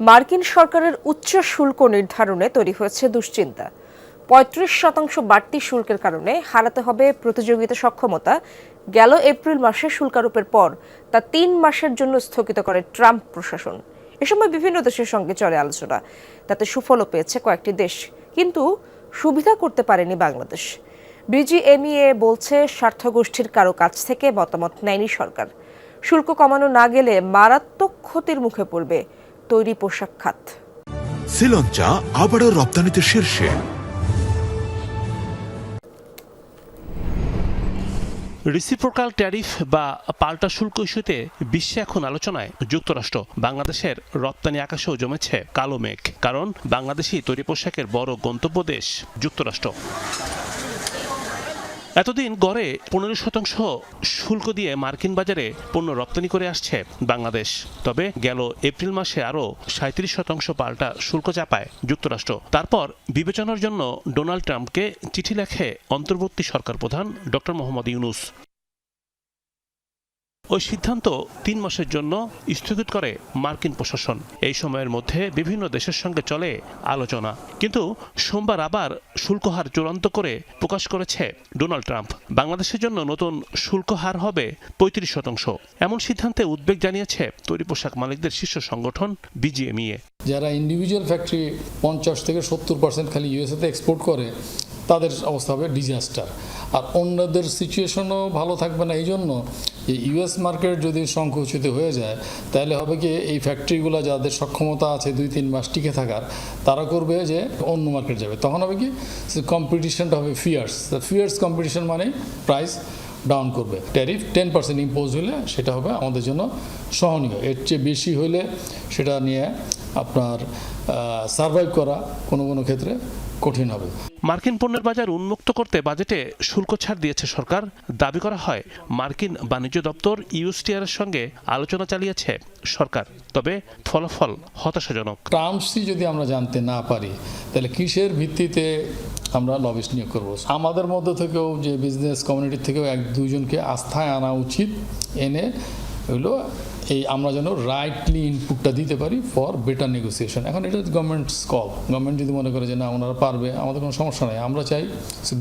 মার্কিন সরকারের উচ্চ শুল্ক নির্ধারণে তৈরি হয়েছে দুশ্চিন্তা। পঁয়ত্রিশ শতাংশ বাড়তি শুল্কের কারণে হারাতে হবে প্রতিযোগিতা সক্ষমতা। গেল এপ্রিল মাসে শুল্কারোপের পর তা তিন মাসের জন্য স্থগিত করে ট্রাম্প প্রশাসন। এ সময় বিভিন্ন দেশের সঙ্গে চলে আলোচনা। তাতে সুফলও পেয়েছে কয়েকটি দেশ। কিন্তু সুবিধা করতে পারেনি বাংলাদেশ। বিজিএমইএ বলছে স্বার্থগোষ্ঠীর কারও কাছ থেকে মতামত নেয়নি সরকার। শুল্ক কমানো না গেলে মারাত্মক ক্ষতির মুখে পড়বে তৈরি পোশাক খাত। শ্রীলঞ্চা আবারও রপ্তানিতে শীর্ষে। রিসিপ্রোকাল ট্যারিফ বা পাল্টা শুল্ক ইস্যুতে বিশ্বে এখন আলোচনায় যুক্তরাষ্ট্র। বাংলাদেশের রপ্তানি আকাশেও জমেছে কালো মেঘ কারণ বাংলাদেশি তৈরি পোশাকের বড় গন্তব্য দেশ যুক্তরাষ্ট্র। এতদিন গড়ে পনেরো শতাংশ শুল্ক দিয়ে মার্কিন বাজারে পণ্য রপ্তানি করে আসছে বাংলাদেশ। তবে গেল এপ্রিল মাসে আরও সাঁত্রিশ শতাংশ পাল্টা শুল্ক চাপায় যুক্তরাষ্ট্র। তারপর বিবেচনার জন্য ডোনাল্ড ট্রাম্পকে চিঠি লেখে অন্তর্বর্তী সরকার প্রধান ড মোহাম্মদ ইউনুস। ওই সিদ্ধান্ত তিন মাসের জন্য স্থগিত করে মার্কিন প্রশাসন। এই সময়ের মধ্যে বিভিন্ন দেশের সঙ্গে চলে আলোচনা। কিন্তু সোমবার আবার শুল্ক হার চূড়ান্ত করে প্রকাশ করেছে ডোনাল্ড ট্রাম্প। বাংলাদেশের জন্য নতুন শুল্ক হার হবে পঁয়ত্রিশ শতাংশ। এমন সিদ্ধান্তে উদ্বেগ জানিয়েছে তৈরি পোশাক মালিকদের শীর্ষ সংগঠন বিজিএমইএ। যারা ইন্ডিভিজুয়াল ফ্যাক্টরি পঞ্চাশ থেকে সত্তর পার্সেন্ট খালি ইউএসএতে এক্সপোর্ট করে, তাদের অবস্থা হবে ডিজাস্টার আর অন্যদের সিচুয়েশনও ভালো থাকবে না এই জন্য যে ইউএস মার্কেট যদি সংকুচিত হয়ে যায়, তাহলে হবে কি এই ফ্যাক্টরিগুলো যাদের সক্ষমতা আছে দুই, তিন মাস টিকে থাকার, তারা করবে যে অন্য মার্কেট যাবে। তখন হবে কি কম্পিটিশনটা হবে ফিয়ার্স ফিয়ার্স কম্পিটিশন মানে প্রাইস ডাউন করবে। ট্যারিফ টেন পার্সেন্ট ইম্পোজ হলে সেটা হবে আমাদের জন্য সহনীয়। এর চেয়ে বেশি হলে সেটা নিয়ে আপনার সার্ভাইভ করা কোনো কোনো ক্ষেত্রে কঠিন হবে। মার্কিন পণ্যের বাজার উন্মুক্ত করতে বাজেটে শুল্ক ছাড় দিয়েছে সরকার। দাবি করা হয় মার্কিন বাণিজ্য দপ্তর ইউএসটিআর এর সঙ্গে আলোচনা চালিয়েছে সরকার তবে ফলাফল হতাশাজনক। টার্মসই যদি আমরা জানতে না পারি তাহলে কিসের ভিত্তিতে আমরা লবিস্ট নিয়োগ করব? আমাদের মধ্য থেকেও যে বিজনেস কমিউনিটি থেকেও এক দুইজনকে আস্থায় আনা উচিত এনে এগুলো এই আমরা যেন রাইটলি ইনপুটটা দিতে পারি ফর বেটার নেগোসিয়েশন এখন এটা গভর্নমেন্টস কল গভর্নমেন্ট যদি মনে করে যে না ওনারা পারবে আমাদের কোনো সমস্যা নেই আমরা চাই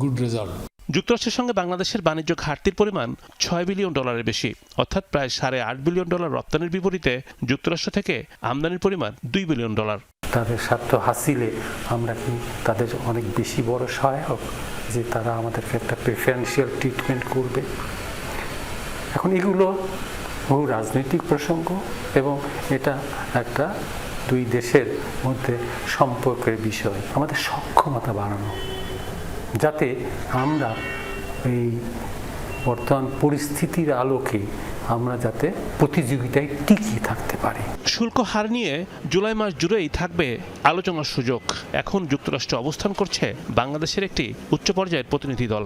গুড রেজাল্ট যুক্তরাষ্ট্রের সঙ্গে বাংলাদেশের বাণিজ্য ঘাটতির পরিমাণ ছয় বিলিয়ন ডলারের বেশি অর্থাৎ প্রায় সাড়ে আট বিলিয়ন ডলার রপ্তানির বিপরীতে যুক্তরাষ্ট্র থেকে আমদানির পরিমাণ দুই বিলিয়ন ডলার। তাদের স্বার্থ হাসিলে আমরা কি তাদের অনেক বেশি বড় সহায়ক যে তারা আমাদেরকে একটা প্রেফারেন্সিয়াল ট্রিটমেন্ট করবে? এখন এগুলো বহু রাজনৈতিক প্রসঙ্গ এবং এটা একটা দুই দেশের মধ্যে সম্পর্কের বিষয়। আমাদের সক্ষমতা বাড়ানো। যাতে আমরা এই বর্তমান পরিস্থিতির আলোকে আমরা যাতে প্রতিযোগিতায় টিকিয়ে থাকতে পারি। শুল্ক হার নিয়ে জুলাই মাস জুড়েই থাকবে আলোচনার সুযোগ। এখন যুক্তরাষ্ট্র অবস্থান করছে বাংলাদেশের একটি উচ্চ পর্যায়ের প্রতিনিধি দল।